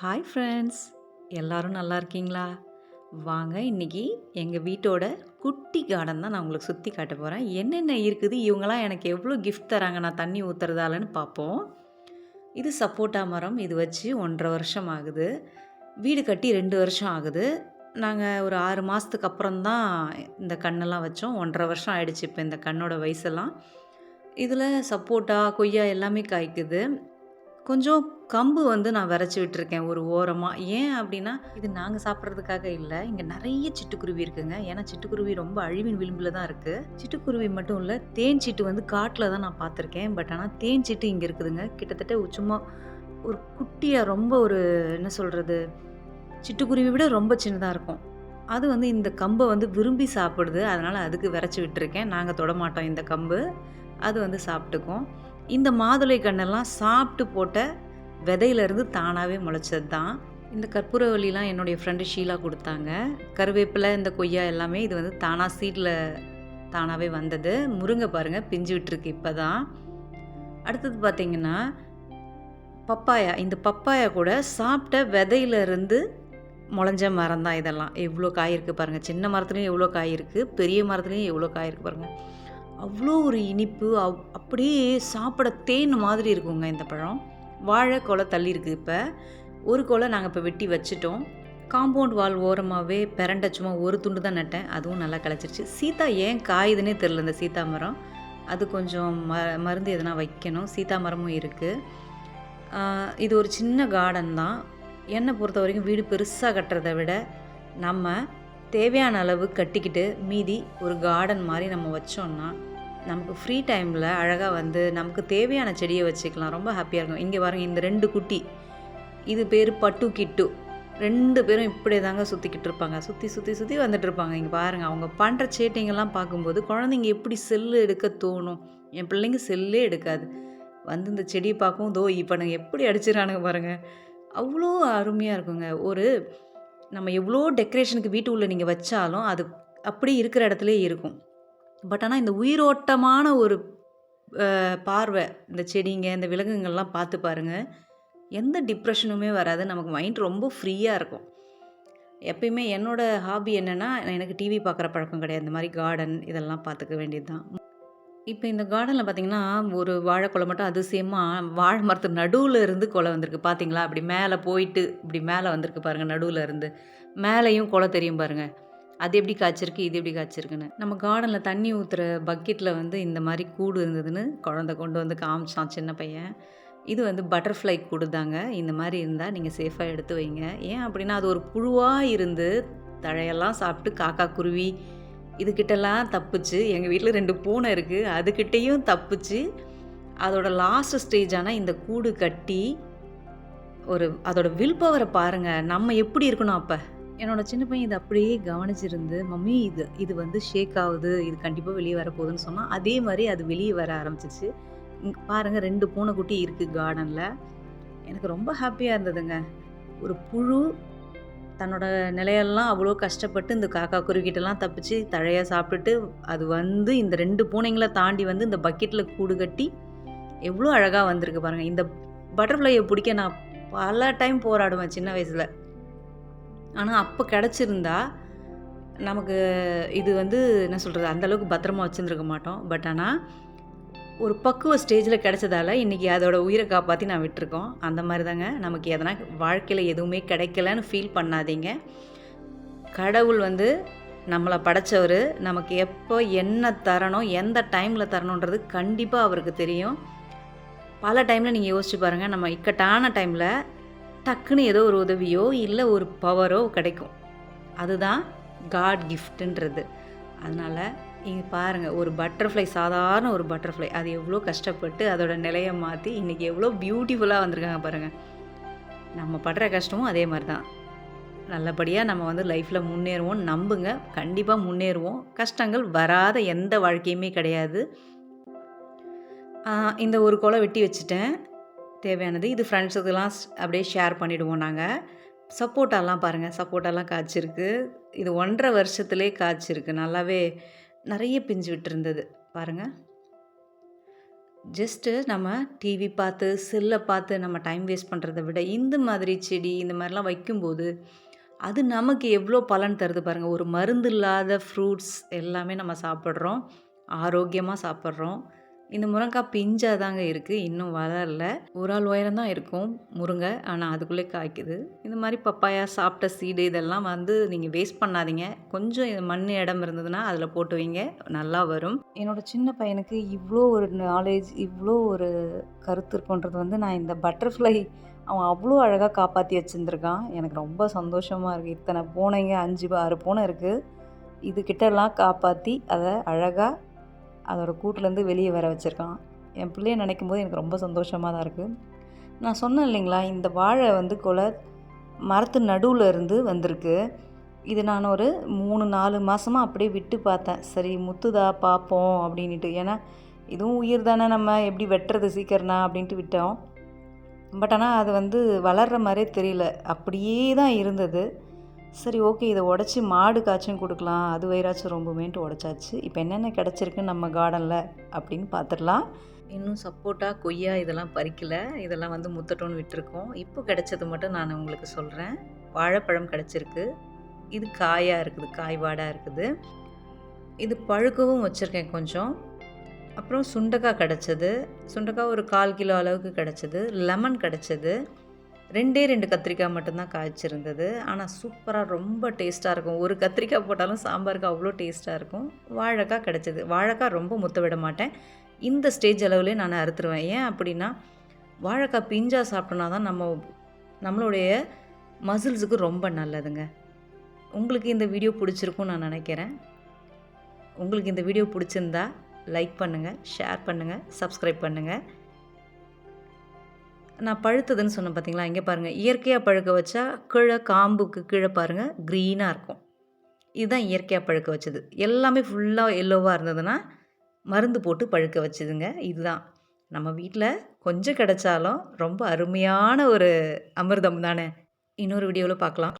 Hi friends எல்லாரும் நல்லா இருக்கீங்களா? வாங்க இன்னைக்கு எங்கள் வீட்டோட குட்டி கார்டன் தான் நான் உங்களுக்கு சுற்றி காட்ட போகிறேன் என்னென்ன இருக்குது? இவங்களாம் எனக்கு எவ்வளோ கிஃப்ட் தராங்க? நான் தண்ணி ஊற்றுறதாலன்னு பார்ப்போம். இது சப்போட்டா மரம். இது வச்சு ஒன்றரை வருஷம் ஆகுது. வீடு கட்டி ரெண்டு வருஷம் ஆகுது. நாங்கள் ஒரு ஆறு மாதத்துக்கு அப்புறம் தான் இந்த கண்ணெல்லாம் வச்சோம். ஒன்றரை வருஷம் ஆயிடுச்சு இப்போ இந்த கண்ணோட வயசெல்லாம். இதில் சப்போட்டா கொய்யா எல்லாமே காய்க்குது. கொஞ்சம் கம்பு வந்து நான் விரைச்சி விட்டுருக்கேன் ஒரு ஓரமாக ஏன் அப்படின்னா இது நாங்கள் சாப்பிட்றதுக்காக இல்லை. இங்கே நிறைய சிட்டுக்குருவி இருக்குங்க. ஏன்னா சிட்டுக்குருவி ரொம்ப அழிவின் விளிம்பில் தான் இருக்குது சிட்டுக்குருவி மட்டும் இல்லை தேன் சிட்டு வந்து காட்டில் தான் நான் பார்த்துருக்கேன். பட் ஆனால் தேன் சிட்டு இங்கே இருக்குதுங்க. கிட்டத்தட்ட சும்மா ஒரு குட்டியாக ரொம்ப ஒரு என்ன சொல்கிறது சிட்டுக்குருவி விட ரொம்ப சின்னதாக இருக்கும். அது வந்து இந்த கம்பை வந்து விரும்பி சாப்பிடுது. அதனால் அதுக்கு விரைச்சி விட்டுருக்கேன். நாங்கள் தொடமாட்டோம் இந்த கம்பு. அது வந்து சாப்பிட்டுக்கும் இந்த மாதுளை கண்ணெல்லாம் சாப்பிட்டு போட்ட விதையிலேருந்து தானாகவே முளைச்சது தான் இந்த கற்பூரவல்லிலாம் என்னுடைய ஃப்ரெண்டு ஷீலா கொடுத்தாங்க. கருவேப்பிலை இந்த கொய்யா எல்லாமே இது வந்து தானாக சீட்டில் தானாகவே வந்தது. முருங்கை பாருங்கள் பிஞ்சு விட்டுருக்கு இப்போ தான் அடுத்தது பார்த்திங்கன்னா பப்பாயா இந்த பப்பாயா கூட சாப்பிட்ட விதையிலேருந்து முளைஞ்ச மரம் தான் இதெல்லாம். எவ்வளோ காய் இருக்குது பாருங்கள் சின்ன மரத்துலேயும் எவ்வளோ காய் இருக்குது பெரிய மரத்துலேயும் எவ்வளோ காய் இருக்குது பாருங்கள் அவ்வளோ ஒரு இனிப்பு அவ் அப்படியே சாப்பிட தேன் மாதிரி இருக்குங்க இந்த பழம். வாழை கொலை தள்ளி இருக்குது இப்போ. ஒரு கொலை நாங்கள் இப்போ வெட்டி வச்சுட்டோம். காம்பவுண்ட் வால் ஓரமாகவே பிரண்ட சும்மா ஒரு துண்டு தான் நட்டேன். அதுவும் நல்லா கிளச்சிருச்சு. சீதா ஏன் காயுதுன்னே தெரில இந்த சீதா மரம். அது கொஞ்சம் ம மருந்து எதனா வைக்கணும். சீதா மரமும் இருக்குது இது ஒரு சின்ன கார்டன் தான். என்னை பொறுத்த வரைக்கும் வீடு பெருசாக கட்டுறதை விட நம்ம தேவையான அளவு கட்டிக்கிட்டு மீதி ஒரு கார்டன் மாதிரி நம்ம வச்சோம்னா நமக்கு ஃப்ரீ டைமில் அழகாக வந்து நமக்கு தேவையான செடியை வச்சுக்கலாம். ரொம்ப ஹாப்பியாக இருக்கும். இங்கே பாருங்க இந்த ரெண்டு குட்டி. இது பேர் பட்டு கிட்டு. ரெண்டு பேரும் இப்படியே தாங்க சுற்றிக்கிட்டு இருப்பாங்க. சுற்றி சுற்றி சுற்றி வந்துட்டு இருப்பாங்க. இங்கே பாருங்கள் அவங்க பண்ணுற சேட்டைங்கெல்லாம் பார்க்கும்போது குழந்தைங்க எப்படி செல்லு எடுக்க தோணும். என் பிள்ளைங்க செல்லே எடுக்காது. வந்து இந்த செடியை பார்க்கவும் தோ இப்போ நாங்கள் எப்படி அடிச்சிடறானுங்க பாருங்கள் அவ்வளோ அருமையாக இருக்குங்க. ஒரு நம்ம எவ்வளோ டெக்கரேஷனுக்கு வீட்டு உள்ளே நீங்கள் வச்சாலும் அது அப்படி இருக்கிற இடத்துலே இருக்கும். பட் ஆனால் இந்த உயிரோட்டமான ஒரு பார்வை இந்த செடிங்க இந்த விலங்குங்கள்லாம் பார்த்து பாருங்கள் எந்த டிப்ரெஷனுமே வராது. நமக்கு மைண்ட் ரொம்ப ஃப்ரீயாக இருக்கும். எப்பயுமே என்னோடய ஹாபி என்னென்னா எனக்கு டிவி பார்க்குற பழக்கம் கிடையாது. இந்த மாதிரி கார்டன் இதெல்லாம் பார்த்துக்க வேண்டியது தான் இப்போ இந்த கார்டனில் பார்த்தீங்கன்னா ஒரு வாழைக்குலை மட்டும் அதிசயமாக வாழை மரத்து நடுவில் இருந்து குலை வந்திருக்கு. பார்த்தீங்களா? அப்படி மேலே போயிட்டு இப்படி மேலே வந்திருக்கு பாருங்கள் நடுவில் இருந்து. மேலேயும் குலை தெரியும் பாருங்கள் அது எப்படி காய்ச்சிருக்கு இது எப்படி காய்ச்சிருக்குன்னு. நம்ம கார்டனில் தண்ணி ஊற்றுற பக்கெட்டில் வந்து இந்த மாதிரி கூடு இருந்ததுன்னு குழந்த கொண்டு வந்து காமிச்சான் சின்ன பையன். இது வந்து பட்டர்ஃப்ளை கொடுத்தாங்க இந்த மாதிரி இருந்தால் நீங்கள் சேஃபாக எடுத்து வைங்க. ஏன் அப்படின்னா அது ஒரு புழுவாக இருந்து தழையெல்லாம் சாப்பிட்டு காக்கா குருவி இதுக்கிட்டலாம் தப்பிச்சு. எங்கள் வீட்டில் ரெண்டு பூனை இருக்குது அதுக்கிட்டேயும் தப்பிச்சு. அதோட லாஸ்ட் ஸ்டேஜ் ஆனால் இந்த கூடு கட்டி ஒரு அதோட வில் பவரை பாருங்கள் நம்ம எப்படி இருக்கணும் அப்போ? என்னோட சின்ன பையன் இதை அப்படியே கவனிச்சிருந்து மம்மி இது இது வந்து ஷேக் ஆகுது இது கண்டிப்பாக வெளியே வரப்போகுதுன்னு சொன்னால் அதே மாதிரி அது வெளியே வர ஆரம்பிச்சிச்சு. பாருங்கள் ரெண்டு பூனைக்குட்டி இருக்குது கார்டனில் எனக்கு ரொம்ப ஹாப்பியாக இருந்ததுங்க. ஒரு புழு தன்னோட நிலையெல்லாம் அவ்வளோ கஷ்டப்பட்டு இந்த காக்கா குருவிக்கிட்டலாம் தப்பிச்சு தழையாக சாப்பிட்டுட்டு அது வந்து இந்த ரெண்டு பூனைங்களை தாண்டி வந்து இந்த பக்கெட்டில் கூடு கட்டி எவ்வளோ அழகாக வந்திருக்கு பாருங்கள் இந்த பட்டர்ஃப்ளையை பிடிக்க நான் பல டைம் போராடுவேன் சின்ன வயசில். ஆனால் அப்போ கிடச்சிருந்தா நமக்கு இது வந்து என்ன சொல்கிறது அந்தளவுக்கு பத்திரமா வச்சுருந்துருக்க மாட்டோம். பட் ஆனால் ஒரு பக்குவ ஸ்டேஜில் கிடச்சதால இன்றைக்கி அதோடய உயிரை காப்பாற்றி நான் விட்டுருக்கோம். அந்த மாதிரி தாங்க நமக்கு எதனா வாழ்க்கையில் எதுவுமே கிடைக்கலன்னு ஃபீல் பண்ணாதீங்க. கடவுள் வந்து நம்மளை படைச்சவர். நமக்கு எப்போ என்ன தரணும் எந்த டைமில் தரணுன்றது கண்டிப்பாக அவருக்கு தெரியும். பல டைமில் நீங்கள் யோசிச்சு பாருங்கள் நம்ம இக்கட்டான டைமில் டக்குன்னு ஏதோ ஒரு உதவியோ இல்லை ஒரு பவரோ கிடைக்கும். அதுதான் காட் கிஃப்ட்டுன்றது அதனால் இங்கே பாருங்கள் ஒரு பட்டர்ஃப்ளை சாதாரண ஒரு பட்டர்ஃப்ளை அது எவ்வளோ கஷ்டப்பட்டு அதோட நிலையை மாற்றி இன்றைக்கி எவ்வளோ பியூட்டிஃபுல்லாக வந்திருக்காங்க பாருங்கள் நம்ம படுற கஷ்டமும் அதே மாதிரி தான் நல்லபடியாக நம்ம வந்து லைஃப்பில் முன்னேறுவோம் நம்புங்க. கண்டிப்பாக முன்னேறுவோம். கஷ்டங்கள் வராத எந்த வாழ்க்கையுமே கிடையாது. இந்த ஒரு கொலை வெட்டி வச்சுட்டேன். தேவையானது. இது ஃப்ரெண்ட்ஸுக்கெல்லாம் அப்படியே ஷேர் பண்ணிவிடுவோம் நாங்கள் சப்போட்டாலாம் பாருங்கள் சப்போட்டாலாம் காய்ச்சிருக்கு. இது ஒன்றரை வருஷத்துலேயே காய்ச்சிருக்கு. நல்லாவே நிறைய பிஞ்சு விட்டுருந்தது. பாருங்கள் ஜஸ்ட்டு நம்ம டிவி பார்த்து, செல்ல பார்த்து நம்ம டைம் வேஸ்ட் பண்ணுறத விட, இந்த மாதிரி செடி இந்த மாதிரிலாம் வைக்கும்போது, அது நமக்கு எவ்வளோ பலன் தருது பாருங்கள் ஒரு மருந்து இல்லாத ஃப்ரூட்ஸ் எல்லாமே நம்ம சாப்பிட்றோம். ஆரோக்கியமாக சாப்பிட்றோம். இந்த முருங்காய் பிஞ்சாக தாங்க இருக்குது இன்னும் வளரல. ஒரு ஆள் உயரம் தான் இருக்கும் முருங்கை. ஆனால் அதுக்குள்ளே காய்க்குது. இந்த மாதிரி பப்பாயா சாப்பிட்ட சீடு இதெல்லாம் வந்து நீங்கள் வேஸ்ட் பண்ணாதீங்க. கொஞ்சம் இது மண் இடம் இருந்ததுன்னா அதில் போட்டு வைங்க. நல்லா வரும். என்னோட சின்ன பையனுக்கு இவ்வளோ ஒரு நாலேஜ் இவ்வளோ ஒரு கருத்து இருக்குன்றது வந்து நான் இந்த பட்டர்ஃப்ளை அவன் அவ்வளோ அழகாக காப்பாற்றி வச்சுருந்துருக்கான் எனக்கு ரொம்ப சந்தோஷமாக இருக்குது இத்தனை பூனைங்க 5, 6 பூனை இருக்குது இதுகிட்டலாம் காப்பாற்றி அதை அழகாக அதோட கூட்டிலேருந்து வெளியே வர வச்சுருக்கான் என் பிள்ளைய நினைக்கும்போது எனக்கு ரொம்ப சந்தோஷமாக தான் இருக்குது நான் சொன்னேன் இல்லைங்களா, இந்த வாழை வந்து கொலை மரத்து நடுவில் இருந்து வந்திருக்கு. இது நான் ஒரு மூணு நாலு மாதமாக அப்படியே விட்டு பார்த்தேன். சரி முத்துதா பார்ப்போம் அப்படின்ட்டு ஏன்னா, இதுவும் உயிர் தானே நம்ம எப்படி வெட்டுறது சீக்கிரம்னா அப்படின்ட்டு விட்டோம். பட் ஆனால் அது வந்து வளர்ற மாதிரியே தெரியல. அப்படியே தான் இருந்தது. சரி ஓகே இதை உடச்சி மாடு காய்ச்சும் கொடுக்கலாம் அது வயிறாச்சும் ரொம்பவேன்ட்டு உடச்சாச்சு இப்போ என்னென்ன கிடச்சிருக்கு நம்ம கார்டனில் அப்படின்னு பார்த்துடலாம். இன்னும் சப்போட்டா, கொய்யா இதெல்லாம் பறிக்கலை இதெல்லாம் வந்து முத்தட்டோன்னு விட்டுருக்கோம். இப்போ கிடைச்சது மட்டும் நான் உங்களுக்கு சொல்கிறேன் வாழைப்பழம் கிடச்சிருக்கு இது காயாக இருக்குது. காய்வாடாக இருக்குது. இது பழுக்கவும் வச்சுருக்கேன் கொஞ்சம். அப்புறம் சுண்டக்காய் கிடச்சது சுண்டக்காய் ஒரு 1/4 கிலோ அளவுக்கு கிடச்சது லெமன் கிடச்சது 2டே 2 கத்திரிக்காய் மட்டும்தான் காய்ச்சிருந்தது. ஆனால் சூப்பராக ரொம்ப டேஸ்ட்டாக இருக்கும். ஒரு கத்திரிக்காய் போட்டாலும் சாம்பாருக்கு அவ்வளோ டேஸ்ட்டாக இருக்கும். வாழைக்காய் கிடச்சிது வாழைக்காய் ரொம்ப முத்த விட மாட்டேன். இந்த ஸ்டேஜ் அளவுலேயே நான் அறுத்துருவேன். ஏன் அப்படின்னா, வாழைக்காய் பிஞ்சா சாப்பிட்டோன்னா தான் நம்ம நம்மளுடைய மசில்ஸுக்கு ரொம்ப நல்லதுங்க. உங்களுக்கு இந்த வீடியோ பிடிச்சிருக்கும்னு நான் நினைக்கிறேன். உங்களுக்கு இந்த வீடியோ பிடிச்சிருந்தா லைக் பண்ணுங்கள் ஷேர் பண்ணுங்கள் சப்ஸ்கிரைப் பண்ணுங்கள் நான் பழுத்ததுன்னு சொன்னேன் பார்த்தீங்களா, இங்கே பாருங்கள் இயற்கையாக பழுக்க வச்சா கீழே காம்புக்கு கீழே பாருங்கள் க்ரீனாக இருக்கும். இதுதான் இயற்கையாக பழுக்க வச்சது. எல்லாமே ஃபுல்லாக எல்லோவாக இருந்ததுன்னா, மருந்து போட்டு பழுக்க வச்சதுங்க. இதுதான். நம்ம வீட்டில் கொஞ்சம் கிடைச்சாலும் ரொம்ப அருமையான ஒரு அமிர்தம் தானே. இன்னொரு வீடியோவில் பார்க்கலாம்.